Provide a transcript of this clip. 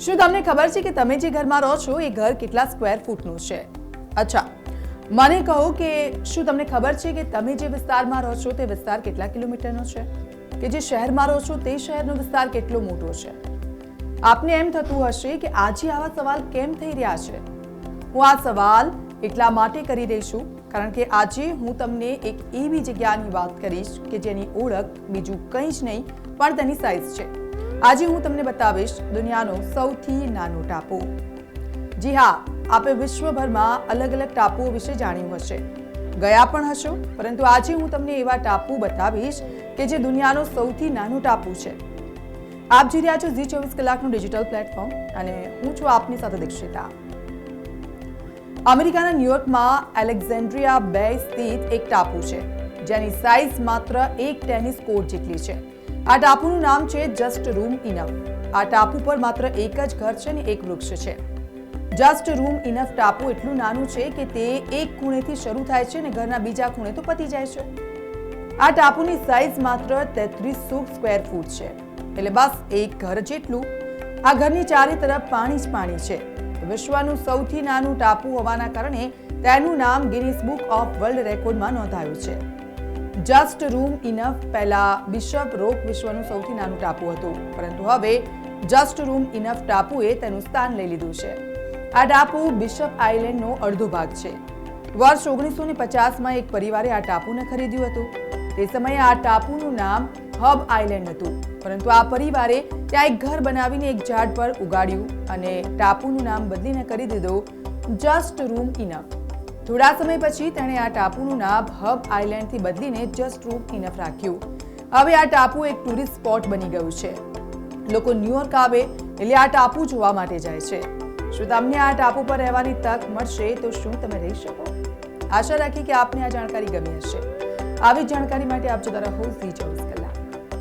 શું તમને ખબર છે કે તમે જે ઘરમાં રહો છો, એ ઘર કેટલા સ્ક્વેર ફૂટનું છે? અચ્છા, મને કહો કે શું તમને ખબર છે કે તમે જે વિસ્તારમાં રહો છો, તે વિસ્તાર કેટલા કિલોમીટરનો છે? કે જે શહેરમાં રહો છો, તે શહેરનો વિસ્તાર કેટલો મોટો છે? આપને એમ થતું હશે કે આજે આવા સવાલ કેમ થઈ રહ્યા છે? હું આ સવાલ એટલા માટે કરી રહી છું, કારણ કે આજે હું તમને એક એવી જગ્યાની વાત કરીશ કે જેની ઓળખ બીજું કંઈ જ નહીં, પણ તેની સાઇઝ છે. આજે હું તમને બતાવીશ દુનિયાનો સૌથી નાનો ટાપુ. જી હા, આપે વિશ્વભરમાં અલગ અલગ ટાપુઓ વિશે જાણ્યું હશે. ગયા પણ હશો, પરંતુ આજે હું તમને એવા ટાપુ બતાવીશ કે જે દુનિયાનો સૌથી નાનો ટાપુ છે. આપ જોઈ રહ્યા છો ઝી ચોવીસ કલાકનું ડિજિટલ પ્લેટફોર્મ અને હું છું આપની સાથે દીક્ષિતા. અમેરિકાના ન્યુયોર્કમાં એલેક્ઝેન્ડ્રિયા બે સ્થિત એક ટાપુ છે, જેની સાઇઝ માત્ર એક ટેનિસ કોર્ટ જેટલી છે. આ ટાપુનું નામ છે જસ્ટ રૂમ ઇનફ આ ટાપુ પર માત્ર એક જ ઘર છે ને એક વૃક્ષ છે. જસ્ટ રૂમ ઇનફ ટાપુ એટલું નાનું છે કે તે એક ખૂણેથી શરૂ થાય છે ને ઘરના બીજા ખૂણે તો પતી જાય છે. આ ટાપુની સાઇઝ માત્ર તેત્રીસો સ્ક્વેર ફૂટ છે. એટલે બસ એક ઘર જેટલું. આ ઘરની ચારે તરફ પાણી જ પાણી છે. વિશ્વનું સૌથી નાનું ટાપુ હોવાના કારણે તેનું નામ ગિનિસ બુક ઓફ વર્લ્ડ રેકોર્ડમાં નોંધાયું છે. જસ્ટ રૂમ ઇનફ પહેલા બિશપ રોક વિશ્વનું સૌથી નાનું ટાપુ હતું. પરંતુ હવે જસ્ટ રૂમ ઇનફ ટાપુએ તેનું સ્થાન લઈ લીધું છે. આ ટાપુ બિશપ આઇલેન્ડનો અડધો ભાગ છે. વર્ષ ઓગણીસો ને પચાસમાં એક પરિવારે આ ટાપુને ખરીદ્યું હતું. તે સમયે આ ટાપુનું નામ હબ આઇલેન્ડ હતું. પરંતુ આ પરિવારે ત્યાં એક ઘર બનાવીને એક ઝાડ પર ઉગાડ્યું અને ટાપુનું નામ બદલીને કરી દીધું જસ્ટ રૂમ ઇનફ થોડા સમય પછી તેણે આ ટાપુનું નામ હબ આઇલેન્ડથી બદલીને જસ્ટ રૂમ ઇનફ રાખ્યું. હવે આ ટાપુ એક ટુરિસ્ટ સ્પોટ બની ગયું છે. લોકો ન્યુયોર્ક આવે એટલે આ ટાપુ જોવા માટે જાય છે. શું તમને આ ટાપુ પર રહેવાની તક મળશે તો શું તમે રહી શકો? આશા રાખી કે આપને આ જાણકારી ગમી હશે. આવી જાણકારી માટે આપ જોતા રહો ઝી